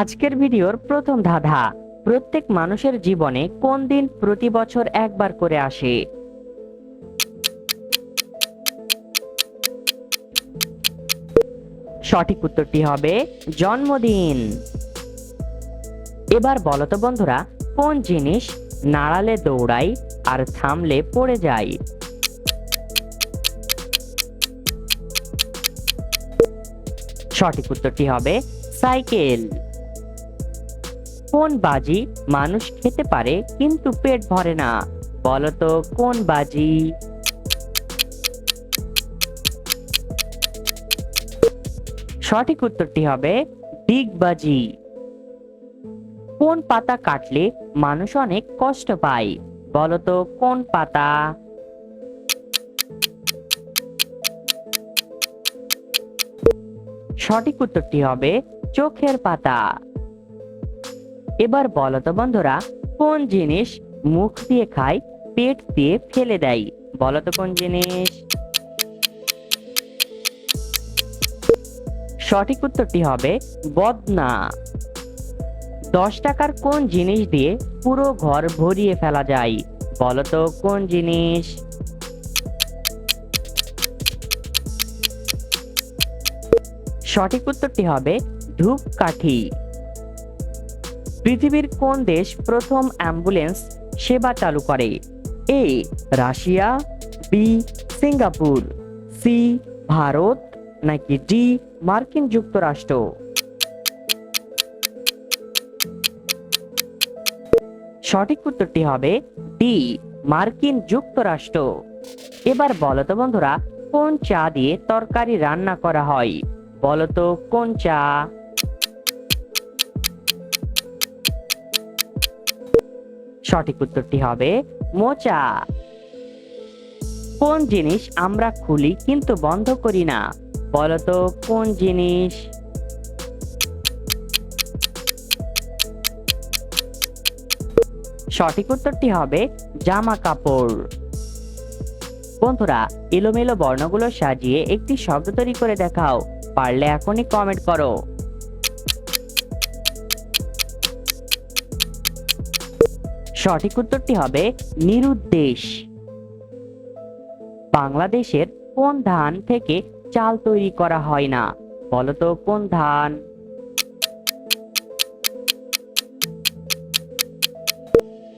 আজকের ভিডিওর প্রথম ধাঁধা, প্রত্যেক মানুষের জীবনে কোন দিন প্রতি বছর একবার করে আসে? সঠিক উত্তরটি হবে জন্মদিন। এবার বলতো বন্ধুরা, কোন জিনিস নাড়ালে দৌড়াই আর থামলে পড়ে যায় সঠিক উত্তরটি হবে সাইকেল। কোন বাজি মানুষ খেতে পারে কিন্তু পেট ভরে না? বলতো, কোন বাজি? সঠিক উত্তরটি হবে ডিগবাজি কোন পাতা কাটলে মানুষ অনেক কষ্ট পায়? বলতো, কোন পাতা? সঠিক উত্তরটি হবে চোখের পাতা। এবার বলো তো বন্ধুরা, কোন জিনিস মুখ দিয়ে খায়, পেট দিয়ে ফেলে দেয়? বলো তো কোন জিনিস? সঠিক উত্তরটি হবে বদনা। দশ টাকার কোন জিনিস দিয়ে পুরো ঘর ভরিয়ে ফেলা যায়? বলো তো কোন জিনিস? সঠিক উত্তরটি হবে ধূপকাঠি। পৃথিবীর কোন দেশ প্রথম অ্যাম্বুলেন্স সেবা চালু করে? A, Russia, B, Singapore, C, Bharat, নাকি ডি, মার্কিন যুক্তরাষ্ট্র? সঠিক উত্তরটি হবে ডি, মার্কিন যুক্তরাষ্ট্র। এবার বলতো বন্ধুরা, কোন চা দিয়ে তরকারি রান্না করা হয়? বলতো কোন চা? সঠিক উত্তরটি হবে মোচা। কোন জিনিস আমরা খুলি কিন্তু বন্ধ করি না? বলতো, কোন জিনিস? সঠিক উত্তরটি হবে জামা কাপড়। বন্ধুরা, এলোমেলো বর্ণগুলো সাজিয়ে একটি শব্দ তৈরি করে দেখাও। পারলে এখনই কমেন্ট করো। সঠিক উত্তরটি হবে নিরুদ্দেশ। বাংলাদেশের কোন ধান থেকে চাল তৈরি করা হয় না? বলতো কোন ধান?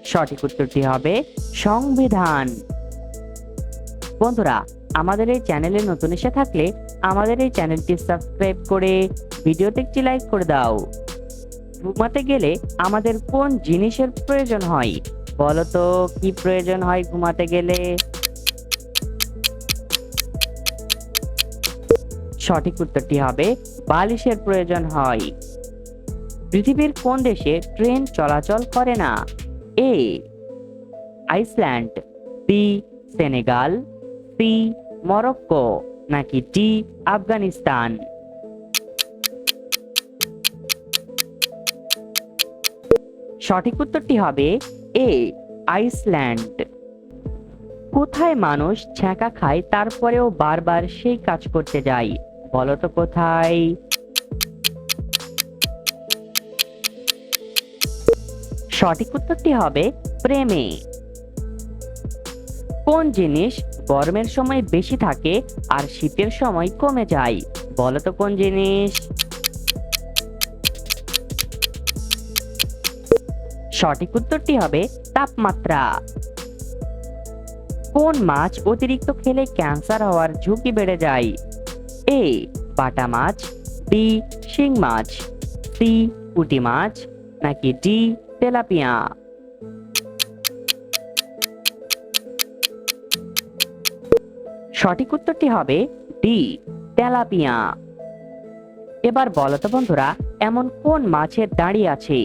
সঠিক উত্তরটি হবে সংবিধান। বন্ধুরা, আমাদের এই চ্যানেলে নতুন এসে থাকলে আমাদের এই চ্যানেলটি সাবস্ক্রাইব করে ভিডিওতে একটি লাইক করে দাও। ঘুমাতে গেলে আমাদের কোন জিনিসের প্রয়োজন হয়? বলো তো কি প্রয়োজন হয় ঘুমাতে গেলে? সঠিক উত্তরটি হবে, বালিশের প্রয়োজন হয়। পৃথিবীর কোন দেশে ট্রেন চলাচল করে না? A, Iceland, B, Senegal, C, Morocco, নাকি ডি, আফগানিস্তান? সঠিক উত্তরটি হবে এ, আইসল্যান্ড। কোথায় মানুষ ছ্যাঁকা খায় তারপরেও বারবার সেই কাজ করতে যায়? বলতো কোথায়? সঠিক উত্তরটি হবে প্রেমে। কোন জিনিস গরমের সময় বেশি থাকে আর শীতের সময় কমে যায়? বলতো কোন জিনিস? সঠিক উত্তরটি হবে তাপমাত্রা। কোন মাছ অতিরিক্ত খেলে ক্যান্সার হওয়ার ঝুঁকি বেড়ে যায়? এ, বাটা মাছ, বি, শিং মাছ, সি, পুঁটি মাছ, নাকি ডি, তেলাপিয়া? সঠিক উত্তরটি হবে ডি, তেলাপিয়া। এবার বলতো বন্ধুরা, এমন কোন মাছের দাঁড়ি আছে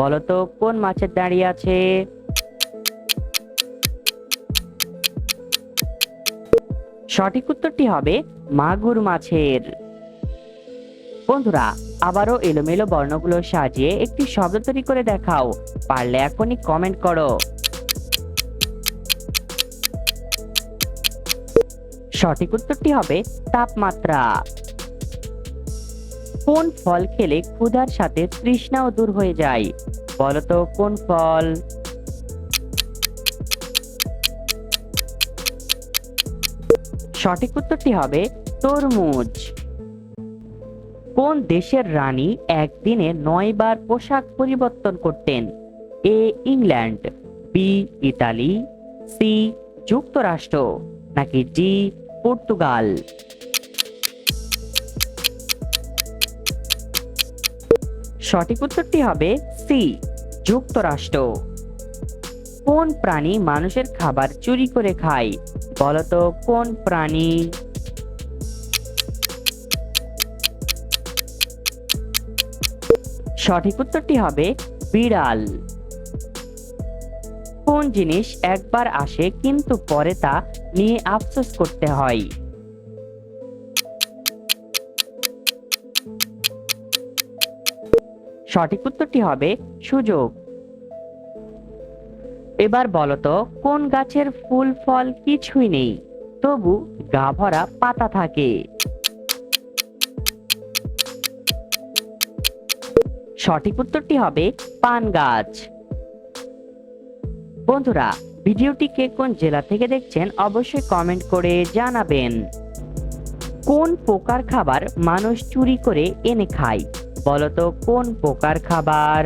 বলো তো কোন মাছের দাঁড়িয়ে আছে? সঠিক উত্তরটি হবে মাগুর মাছের। বন্ধুরা, আবারও এলোমেলো বর্ণগুলো সাজিয়ে একটি শব্দ তৈরি করে দেখাও, পারলে এখনই কমেন্ট করো। সঠিক উত্তরটি হবে তাপমাত্রা। কোন ফল খেলে ক্ষুধার সাথে তৃষ্ণাও দূর হয়ে যায়? বলতো, কোন ফল? সঠিক উত্তরটি হবে তরমুজ। কোন দেশের রানী একদিনে নয় বার পোশাক পরিবর্তন করতেন? A, England, B, Italy, C, যুক্তরাষ্ট্র, নাকি ডি, পর্তুগাল? সঠিক উত্তরটি হবে সি, যুক্তরাষ্ট্র। কোন প্রাণী মানুষের খাবার চুরি করে খায়? বলতো কোন প্রাণী? সঠিক উত্তরটি হবে বিড়াল। কোন জিনিস একবার আসে কিন্তু পরে তা নিয়ে আফসোস করতে হয়? সঠিক উত্তরটি হবে সুযোগ। এবার বলতো কোন গাছের ফুল, ফল কিছুই নেই, তবু গা ভরা পাতা থাকে? সঠিক উত্তরটি হবে পান গাছ। বন্ধুরা ভিডিওটি কে কোন জেলা থেকে দেখছেন অবশ্যই কমেন্ট করে জানাবেন। কোন পোকার খাবার মানুষ চুরি করে এনে খায়? বলতো, কোন পোকার খাবার?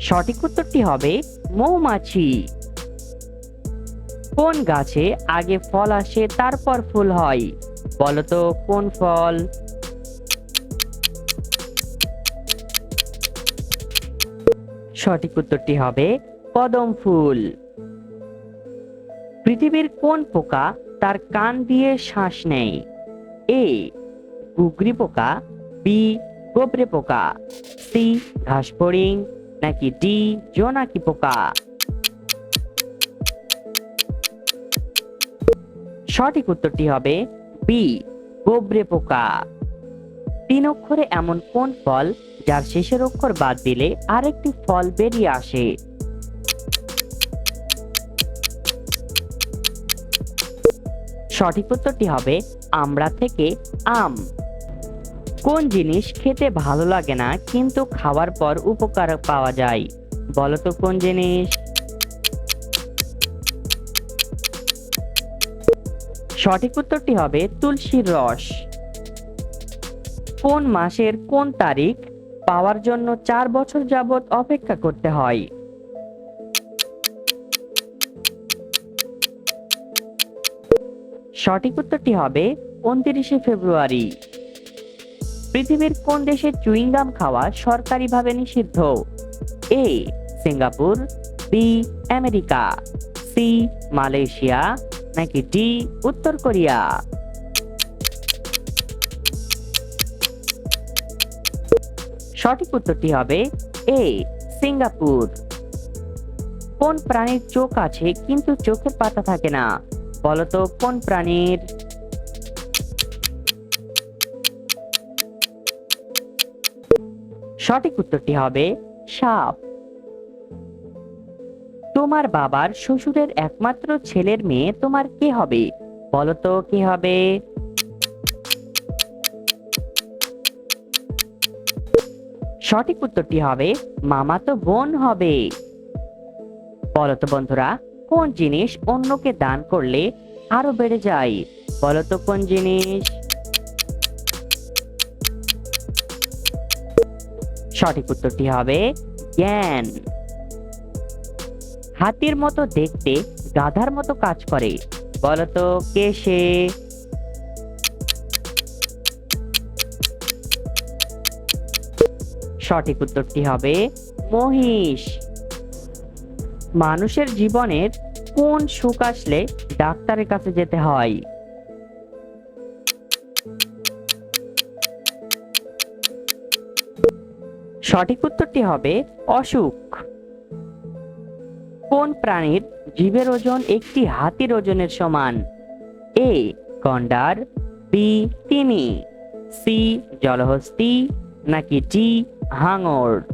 সঠিক উত্তরটি হবে মৌমাছি। কোন গাছে আগে ফল আসে, তারপর ফুল হয়? বলতো, কোন ফল? সঠিক উত্তরটি হবে কদম ফুল। পৃথিবীর কোন পোকা তার কান দিয়ে শ্বাস নেয় এ গুগরি পোকা বি গোবরে পোকা সি ঘাসফড়িং নাকি ডি জোনাকি পোকা সঠিক উত্তরটি হবে বি গোবরে পোকা তিন অক্ষরে এমন কোন ফল যার শেষের অক্ষর বাদ দিলে আরেকটি ফল বেরিয়ে আসে? সঠিক উত্তরটি হবে আমরা থেকে আম। কোন জিনিস খেতে ভালো লাগে না, কিন্তু খাওয়ার পর উপকার পাওয়া যায়? বলতো কোন জিনিস? সঠিক উত্তরটি হবে তুলসীর রস। কোন মাসের কোন তারিখ পাওয়ার জন্য চার বছর যাবত অপেক্ষা করতে হয়? সঠিক উত্তরটি হবে উনত্রিশে ফেব্রুয়ারি। পৃথিবীর কোন দেশে চুইংগাম খাওয়া সরকারিভাবে নিষিদ্ধ? A, Singapore, B, America, C, Malaysia, নাকি ডি, উত্তর কোরিয়া? সঠিক উত্তরটি হবে এ, সিঙ্গাপুর। কোন প্রাণীর চোখ আছে কিন্তু চোখের পাতা থাকে না? বলতো, কোন প্রাণীর? সঠিক উত্তরটি হবে সাপ। তোমার বাবার শ্বশুরের একমাত্র ছেলের মেয়ে তোমার কে হবে? বলতো, কে হবে? সঠিক উত্তরটি হবে, মামাতো বোন হবে। বলতো, বন্ধুরা কোন জিনিস অন্যকে দান করলে আরও বেড়ে যায়? বলতো কোন জিনিস? সঠিক উত্তরটি হবে জ্ঞান। হাতির মতো দেখতে গাধার মতো কাজ করে। বলতো কে সে? সঠিক উত্তরটি হবে মহিষ। মানুষের জীবনের কোন সুখ আসলে ডাক্তারের কাছে যেতে হয়? সঠিক উত্তরটি হবে অসুখ। কোন প্রাণীর জীবের ওজন একটি হাতির ওজনের সমান? এ, গন্ডার, বি, তিমি, সি, জলহস্তি, নাকি ডি, হাঙর?